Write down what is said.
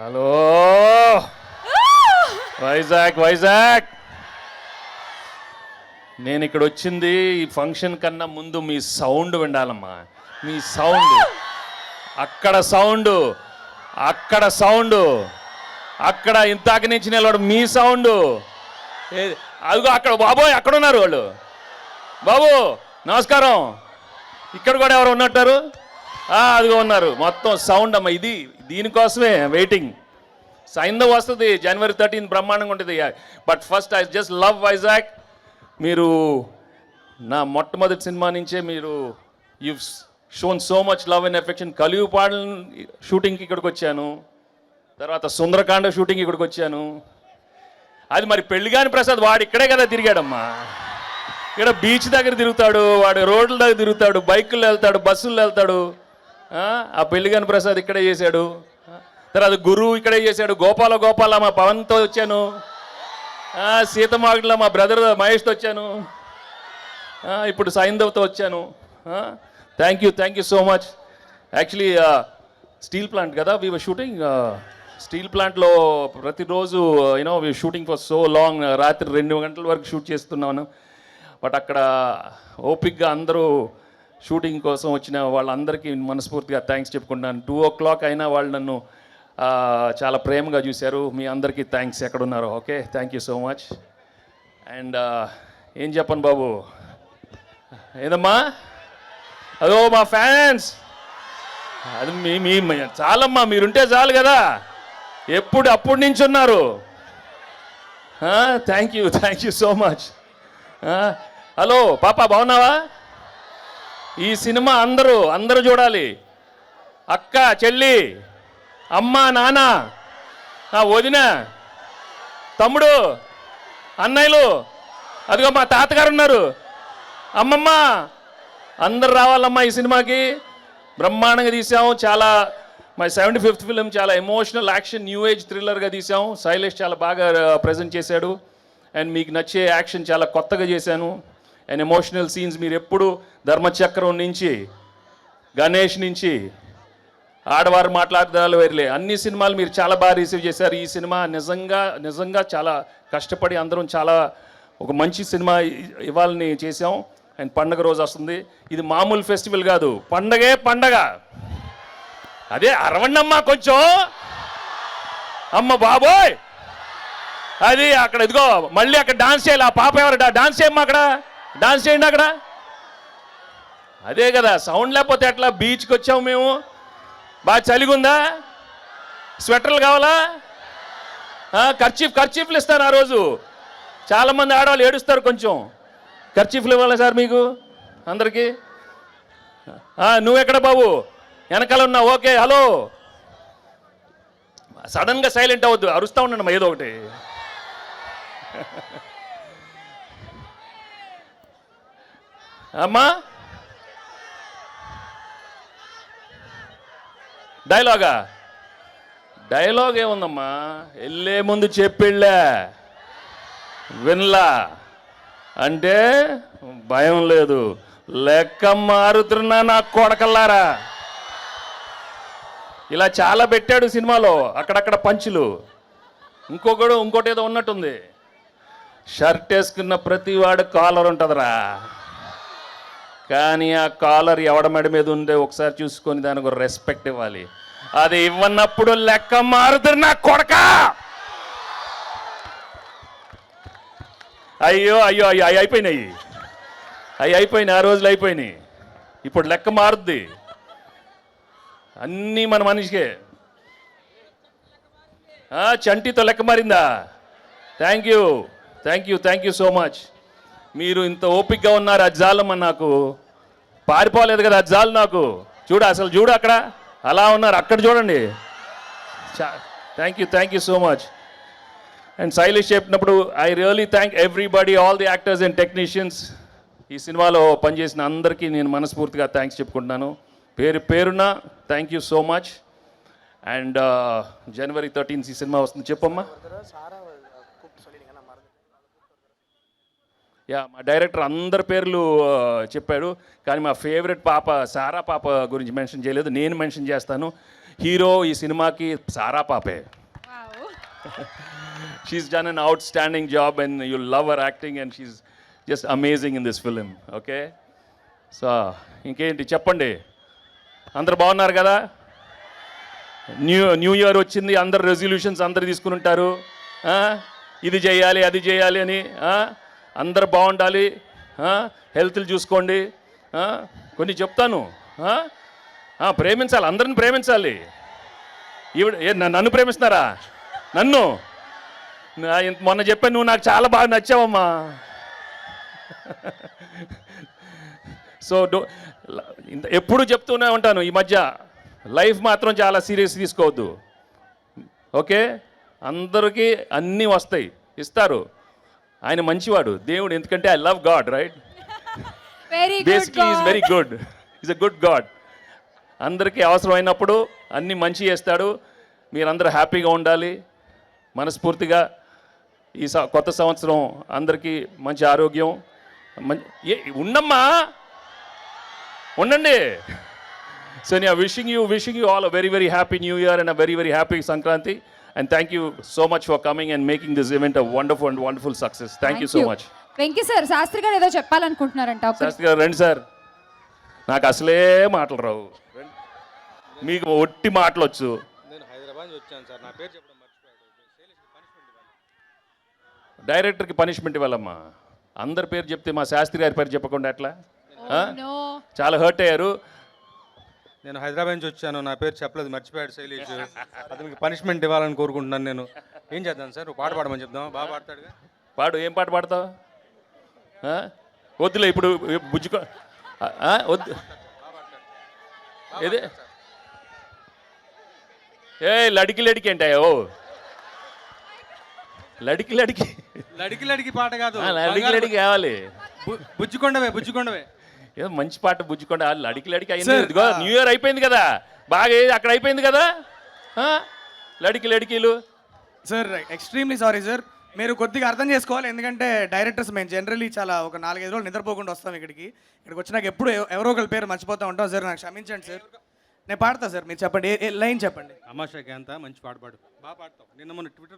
Hello. Vizag Vizag. నేను ఇక్కడ వచ్చింది ఈ ఫంక్షన్ కన్నా ముందు మీ సౌండ్ వినాలమ్మా. మీ సౌండ్. అక్కడ సౌండ్. అక్కడ సౌండ్. అక్కడ ఇంతాక నుంచి నిలబడు మీ సౌండ్. అదిగో అక్కడ బాబోయ్ అక్కడ ఉన్నారు వాళ్ళు. బాబు నమస్కారం. ఇక్కడ కూడా ఎవరు ఉన్నట్టారు? అదిగో ఉన్నారు. మొత్తం సౌండ్ అమ్మ ఇది దీనికోసమే వెయిటింగ్ సైందవ్ వస్తుంది జనవరి థర్టీన్ బ్రహ్మాండంగా ఉంటుంది. But first I just love Vizag మీరు నా మొట్టమొదటి సినిమా నుంచే మీరు you shown so much love and affection కలియు పాడల షూటింగ్కి ఇక్కడికి వచ్చాను. తర్వాత సుందరకాండ షూటింగ్ ఇక్కడికి వచ్చాను. అది మరి పెళ్ళిగాని ప్రసాద్ వాడు ఇక్కడే కదా తిరిగాడమ్మా. ఇక్కడ బీచ్ దగ్గర తిరుగుతాడు వాడు రోడ్ల దగ్గర తిరుగుతాడు బైకుల్లో వెళ్తాడు బస్సుల్లో వెళ్తాడు. ఆ, ఆ పెళ్ళిగాని ప్రసాద్ ఇక్కడే చేశాడు. తర్వాత గురువు ఇక్కడే చేశాడు. గోపాల గోపాల మా పవన్తో వచ్చాను. ఆ, సీతమాగుడిలో మా బ్రదర్ మహేష్తో వచ్చాను. ఇప్పుడు సైంధవ్తో వచ్చాను. Thank you thank you so much actually steel plant కదా వీ వర్ షూటింగ్ స్టీల్ ప్లాంట్లో ప్రతిరోజు you know we shooting for so long రాత్రి రెండు గంటల వరకు షూట్ చేస్తున్నాను. బట్ అక్కడ ఓపిక్గా అందరూ షూటింగ్ కోసం వచ్చిన వాళ్ళందరికీ మనస్ఫూర్తిగా థ్యాంక్స్ చెప్పుకుంటున్నాను. టూ ఓ క్లాక్ అయినా వాళ్ళు నన్ను చాలా ప్రేమగా చూశారు. మీ అందరికీ థ్యాంక్స్ ఎక్కడున్నారో. Okay thank you so much. And ఏం చెప్పను బాబు? ఏదమ్మా? అదో మా ఫ్యాన్స్. అది మీ మీ మీ- చాలమ్మా మీరుంటే చాలు కదా. ఎప్పుడు అప్పుడు నుంచి ఉన్నారు thank you thank you so much. Hello పాప బాగున్నావా? ఈ సినిమా అందరూ అందరూ చూడాలి. అక్క చెల్లి అమ్మ నాన్న ఆ వదిన తమ్ముడు అన్నయ్యలు అదిగో మా తాతగారు ఉన్నారు. అమ్మమ్మ అందరు రావాలమ్మా ఈ సినిమాకి. బ్రహ్మాండంగా తీసాము చాలా మా సెవెంటీ ఫిఫ్త్ ఫిలిం చాలా ఎమోషనల్ యాక్షన్ న్యూ ఏజ్ థ్రిల్లర్గా తీసాము శైలేష్ చాలా బాగా ప్రజెంట్ చేశాడు. అండ్ మీకు నచ్చే యాక్షన్ చాలా కొత్తగా చేశాను. అండ్ ఎమోషనల్ సీన్స్ మీరు ఎప్పుడు ధర్మచక్రం నుంచి గణేష్ నుంచి ఆడవారు మాట్లాడదాలు వేరలే. అన్ని సినిమాలు మీరు చాలా బాగా రిసీవ్ చేశారు. ఈ సినిమా నిజంగా నిజంగా చాలా కష్టపడి అందరం చాలా ఒక మంచి సినిమా ఇవ్వాలని చేసాం అండ్ పండగ రోజు వస్తుంది. ఇది మామూలు ఫెస్టివల్ కాదు. పండగే పండగ. అదే అరవండమ్మా కొంచెం. అమ్మ బాబోయ్! అది అక్కడ ఇదిగో మళ్ళీ అక్కడ డాన్స్ చేయాలి. ఆ పాప ఎవరు? డాన్స్ చేయమ్మా అక్కడ. డాన్స్ చేయండి అక్కడ. అదే కదా సౌండ్ లేకపోతే ఎట్లా? బీచ్కి వచ్చాము మేము. బాగా చలిగుందా? స్వెటర్లు కావాలా? ఖర్చీఫ్ ఖర్చీఫ్లు ఇస్తారు ఆ రోజు. చాలామంది ఆడవాళ్ళు ఏడుస్తారు కొంచెం. ఖర్చీఫ్లు ఇవ్వాలా సార్ మీకు? అందరికీ? నువ్వు నువ్వెక్కడ బాబు? వెనకాల ఉన్నా. Okay hello. సడన్గా సైలెంట్ అవ్వద్దు. అరుస్తూ ఉండండి ఏదో ఒకటి. అమ్మా. డైలాగా. డైలాగ్ ఏముందమ్మా? వెళ్ళే ముందు చెప్పిళ్ళే. వినలా. అంటే భయం లేదు. లెక్క మారుతున్నా నా కొడకల్లారా? ఇలా చాలా పెట్టాడు సినిమాలో అక్కడక్కడ పంచులు. ఇంకొకడు ఇంకోటి ఏదో ఉన్నట్టుంది. షర్ట్ వేసుకున్న ప్రతి వాడు కాలర్ ఉంటుందిరా. కానీ ఆ కాలర్ ఎవడమడి మెడ మీద ఉందో ఒకసారి చూసుకొని దానికి రెస్పెక్ట్ ఇవ్వాలి. అది ఇవ్వనప్పుడు లెక్క మారుతున్న నా కొడక! అయ్యో అయ్యో అయ్యో అవి అయిపోయినాయి. అవి అయిపోయినాయి ఆ రోజులు అయిపోయినాయి. ఇప్పుడు లెక్క మారుద్ది. అన్నీ మన మనిషికే. ఆ, చంటితో లెక్క మారిందా? Thank you thank you thank you so much మీరు ఇంత ఓపిక్గా ఉన్నారు అది జాలమ్మ నాకు. పారిపోలేదు కదా అది జాలు నాకు. చూడు అసలు చూడు అక్కడ. అలా ఉన్నారు అక్కడ చూడండి. Thank you thank you so much and Sailesh చెప్పినప్పుడు I really thank everybody all the actors and technicians ఈ సినిమాలో పనిచేసిన అందరికీ నేను మనస్ఫూర్తిగా థ్యాంక్స్ చెప్పుకుంటున్నాను. పేరు పేరున thank you so much and January thirteenth ఈ సినిమా వస్తుంది. చెప్పమ్మా. యా మా డైరెక్టర్ అందరి పేర్లు చెప్పాడు. కానీ మా ఫేవరెట్ పాప సారా పాప గురించి మెన్షన్ చేయలేదు. నేను మెన్షన్ చేస్తాను. హీరో ఈ సినిమాకి సారా పాపే. Wow. she's done an outstanding job and you love her acting and she's just amazing in this film okay? So ఇంకేంటి? చెప్పండి. అందరు బాగున్నారు కదా? న్యూ న్యూ ఇయర్ వచ్చింది. అందరు రెజల్యూషన్స్ అందరు తీసుకుని ఉంటారు? ఇది చేయాలి అది చేయాలి అని? అందరు బాగుండాలి హెల్త్లు చూసుకోండి కొన్ని చెప్తాను ప్రేమించాలి అందరిని ప్రేమించాలి. ఈవిడ ఏ నన్ను ప్రేమిస్తున్నారా? నన్ను? మొన్న చెప్పాను నువ్వు నాకు చాలా బాగా నచ్చావమ్మా. సో డో ఎప్పుడు చెప్తూనే ఉంటాను ఈ మధ్య. లైఫ్ మాత్రం చాలా సీరియస్ తీసుకోవద్దు. ఓకే? అందరికీ అన్నీ వస్తాయి. ఇస్తారు. ఆయన మంచివాడు. దేవుడు ఎందుకంటే I love God right. Basically is. Very good is a good God అందరికీ అవసరమైనప్పుడు అన్నీ మంచి చేస్తాడు. మీరందరూ హ్యాపీగా ఉండాలి. మనస్ఫూర్తిగా ఈ కొత్త సంవత్సరం అందరికీ మంచి ఆరోగ్యం. మం- ఏ ఉండమ్మా! ఉండండి. సో నేను wishing you wishing you all very very happy new year and a very very happy Sankranti. And thank you so much for coming and making this event a wonderful and wonderful success thank you so much Venky sir Sastri గారు ఏదో చెప్పాలనుకుంటున్నారంట. ఒక్క- శాస్త్రి గారు రండి sir. నాకు అసలే మాటలు రావు. మీకు ఒట్టి మాటలు వచ్చు. నేను హైదరాబాద్ నుంచి వచ్చాను సార్. నా పేరు చెప్పడం మర్చిపోయాడు. శైలేష్కి పనిష్మెంట్ ఇవ్వాలి డైరెక్టర్కి పనిష్మెంట్ ఇవ్వాలమ్మా. అందరి పేరు చెప్తే మా శాస్త్రి గారి పేరు చెప్పకుండా ఎట్లా? No. చాలా హర్ట్ అయ్యారు. నేను హైదరాబాద్ నుంచి వచ్చాను నా పేరు చెప్పలేదు మర్చిపోయాడు శైలేష్. అతనికి పనిష్మెంట్ ఇవ్వాలని కోరుకుంటున్నాను నేను. ఏం చేద్దాం సార్? పాట పాడమని చెప్దాం బాగా పాడతాడుగా. పాడు ఏం పాట పాడతావు? వద్దులే ఇప్పుడు బుజ్జుకో? వద్దు. ఏదే? ఏ లడికి లడికి ఏంటాయో లడికి లడికి. లడికి లడికి పాట కాదు. లడికి లడికి కావాలి. బుజ్జికొండవే బుజ్జికొండవే. ఏదో మంచి పాట బుజ్జుకోండి ఆ లడికి లడికి అయింది. ఇదిగో న్యూ ఇయర్ అయిపోయింది కదా. బాగా అక్కడ అయిపోయింది కదా? ఆ? లడికి లడికీలు. Sir extremely sorry sir. మీరు కొద్దిగా అర్థం చేసుకోవాలి ఎందుకంటే డైరెక్టర్స్ మేము జనరల్లీ చాలా ఒక నాలుగైదు రోజులు నిద్రపోకుండా వస్తాం ఇక్కడికి. ఇక్కడికి వచ్చినాక ఎప్పుడు ఎవ- ఎవరో ఒకరి పేరు మర్చిపోతూ ఉంటాం సార్. నాకు క్షమించండి సార్. నేను పాడతా సార్. మీరు చెప్పండి ఏ- లైన్ చెప్పండి? అమాషాకి అంతా మంచి పాట పాడు. బాగా పాడతావు. నిన్న మొన్న ట్విట్టర్